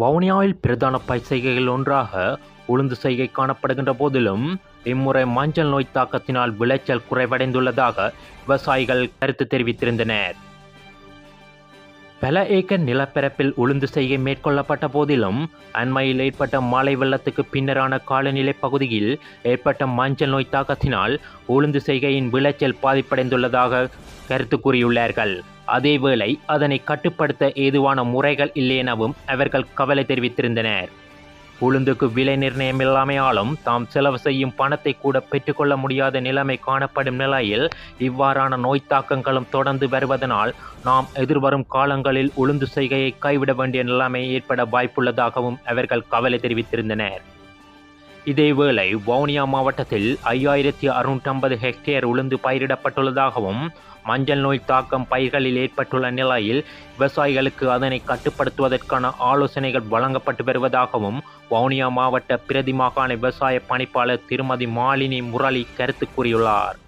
வவுனியாவில் பிரதான பயிர் செய்கைகள் ஒன்றாக உளுந்து செய்கை காணப்படுகின்ற போதிலும் இம்முறை மஞ்சள் நோய் தாக்கத்தினால் விளைச்சல் குறைவடைந்துள்ளதாக விவசாயிகள் கருத்து தெரிவித்திருந்தனர். பல ஏக்கர் நிலப்பரப்பில் உளுந்து செய்கை மேற்கொள்ளப்பட்ட போதிலும் அண்மையில் ஏற்பட்ட மழை வெள்ளத்துக்கு பின்னரான காலநிலை பகுதியில் ஏற்பட்ட மஞ்சள் நோய் தாக்கத்தினால் உளுந்து செய்கையின் விளைச்சல் பாதிப்படைந்துள்ளதாக கருத்து கூறியுள்ளார்கள். அதேவேளை அதனை கட்டுப்படுத்த ஏதுவான முறைகள் இல்லை எனவும் அவர்கள் கவலை தெரிவித்திருந்தனர். உளுந்துக்கு விலை நிர்ணயம் இல்லாமையாலும் தாம் செலவு செய்யும் பணத்தை கூட பெற்றுக்கொள்ள முடியாத நிலைமை காணப்படும் நிலையில் இவ்வாறான நோய் தாக்கங்களும் தொடர்ந்து வருவதனால் நாம் எதிர்வரும் காலங்களில் உளுந்து செய்கையை கைவிட வேண்டிய நிலைமை ஏற்பட வாய்ப்புள்ளதாகவும் அவர்கள் கவலை தெரிவித்திருந்தனர். இதேவேளை வவுனியா மாவட்டத்தில் ஐயாயிரத்தி அறுநூற்றி ஐம்பது ஹெக்டேர் உளுந்து பயிரிடப்பட்டுள்ளதாகவும் மஞ்சள் நோய் தாக்கம் பயிர்களில் ஏற்பட்டுள்ள நிலையில் விவசாயிகளுக்கு அதனை கட்டுப்படுத்துவதற்கான ஆலோசனைகள் வழங்கப்பட்டு வருவதாகவும் வவுனியா மாவட்ட பிரதி மாகாண விவசாய பணிப்பாளர் திருமதி மாலினி முரளி கருத்து கூறியுள்ளார்.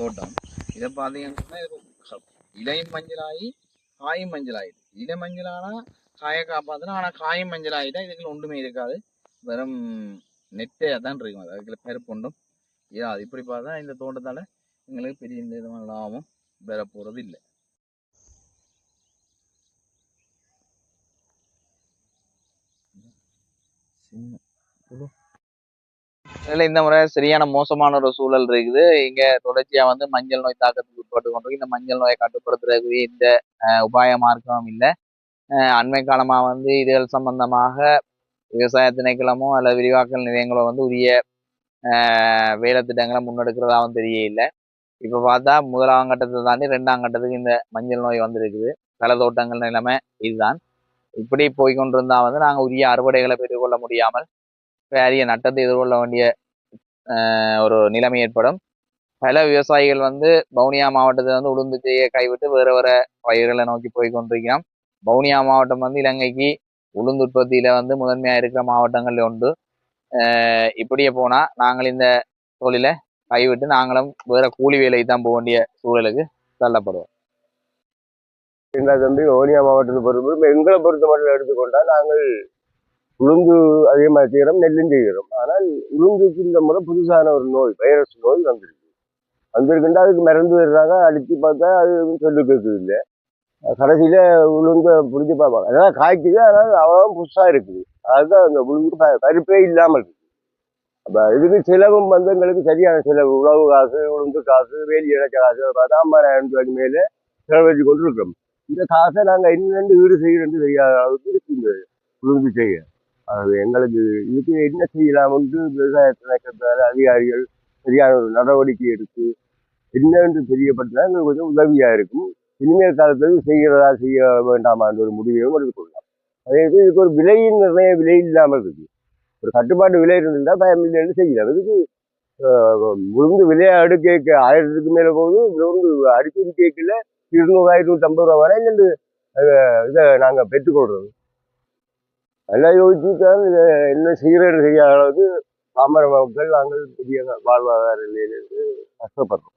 தோட்டம் இதை பார்த்தீங்கன்னா இலையும் மஞ்சளாகி காயும் மஞ்சளாயிடுது. இலை மஞ்சளானா காயை காப்பாற்றணும் ஆனால் காயும் ஆகிட்டா இதுக்குள்ள ஒன்றுமே இருக்காது. வெறும் நெட்டே தான் இருக்கும். அது அதுக்குள்ள பருப்பு ஒன்றும் அது இப்படி பார்த்தா இந்த தோட்டத்தால் எங்களுக்கு பெரிய இந்த விதமான லாபம் பெற போகிறது இல்லை. இதில் இந்த முறை சரியான மோசமான ஒரு சூழல் இருக்குது. இங்க தொடர்ச்சியா வந்து மஞ்சள் நோய் தாக்கத்துக்கு உட்பட்டு கொண்டு இந்த மஞ்சள் நோயை கட்டுப்படுத்துறதுக்கு இந்த உபாய மார்க்கம் இல்லை. அண்மை காலமாக வந்து இதுகள் சம்பந்தமாக விவசாய திணைக்களமோ அல்லது விரிவாக்கல் நிலையங்களோ வந்து உரிய வேலை திட்டங்களை முன்னெடுக்கிறதாவும் தெரியல இப்போ பார்த்தா முதலாம் கட்டத்தை தாண்டி ரெண்டாம் கட்டத்துக்கு இந்த மஞ்சள் நோய் வந்திருக்குது. பல தோட்டங்கள் நிலைமை இதுதான். இப்படி போய்கொண்டிருந்தா வந்து நாங்கள் உரிய அறுவடைகளை பெற்றுக்கொள்ள முடியாமல் அரிய நட்டத்தை எதிர்கொள்ள வேண்டிய ஒரு நிலைமை ஏற்படும். பல விவசாயிகள் வந்து வவுனியா மாவட்டத்தில் வந்து உளுந்து செய்ய கைவிட்டு வேறு வேறு பயிர்களை நோக்கி போய் கொண்டிருக்கிறோம் வவுனியா மாவட்டம் வந்து இலங்கைக்கு உளுந்து உற்பத்தியில வந்து முதன்மையா இருக்கிற மாவட்டங்கள் உண்டு. இப்படியே போனா நாங்கள் இந்த தொழிலை கைவிட்டு நாங்களும் வேற கூலி வேலைக்கு தான் போக வேண்டிய சூழலுக்கு தள்ளப்படுவோம். எங்களை தம்பி ஓனியா மாவட்டத்தை பொறுத்த எங்களை பொறுத்த மட்டும் எடுத்துக்கொண்டால் நாங்கள் உளுந்து அதே மாதிரி செய்கிறோம் நெல்லும் செய்கிறோம். ஆனால் உளுந்துக்கு இந்த முறை புதுசான ஒரு நோய் வைரஸ் நோய் வந்திருக்கு. வந்திருக்குண்டா அதுக்கு மறந்து வர்றாங்க அடித்து பார்த்தா அது சொல்லு கேட்குது இல்லை. கடைசியில் உளுந்து பிடிச்சி பார்ப்பாங்க. அதனால் காய்க்குது அதனால் அவ்வளோ புதுசாக இருக்குது. அதுதான் அந்த உளுந்து ப- இல்லாமல் இருக்குது. அப்போ இதுக்கு செலவும் வந்து எங்களுக்கு சரியான செலவு. உழவு காசு உளுந்து காசு வேலி இழைச்ச காசு பார்த்தா ரூபாய்க்கு மேலே செலவழிச்சு கொண்டு இருக்கிறோம் இந்த காசை நாங்கள் என்னென்று ஈடு செய்யறது தெரியாத அளவுக்கு இருக்குது இந்த உளுந்து செய்ய. அது எங்களுக்கு இதுக்கு என்ன செய்யலாம்னு விவசாய திணைக்களத்தால் அதிகாரிகள் சரியான ஒரு நடவடிக்கை எடுத்து என்னென்று தெரியப்பட்டால் எங்களுக்கு கொஞ்சம் உதவியாக இருக்கும். இனிமேல் காலத்தில் செய்கிறதா செய்ய வேண்டாமான்ற ஒரு முடிவையும் எடுத்துக்கொள்ளலாம் அதே இது இதுக்கு ஒரு விலையின் நிர்ணய விலை இல்லாமல் இருக்குது. ஒரு கட்டுப்பாட்டு விலை இருந்திருந்தால் பயம் இல்லைன்னு செய்யலாம். இதுக்கு ஆஹ், விலையை அடுக்க ஆயிரத்துக்கு மேலே போகுது. உளுந்து அடிக்கடி கேட்கல. இருநூறு ஆயிரத்தி ஐம்பது ரூபா வரை இல்லை இதை நாங்கள் பெற்றுக்கொள்றோம். நல்லா யோசிச்சுதான் இதை என்ன செய்கிறேன்னு செய்யாத அளவுக்கு பாமர மக்கள் நாங்கள் பெரிய வாழ்வாதார நிலையிலிருந்து கஷ்டப்படுறோம்.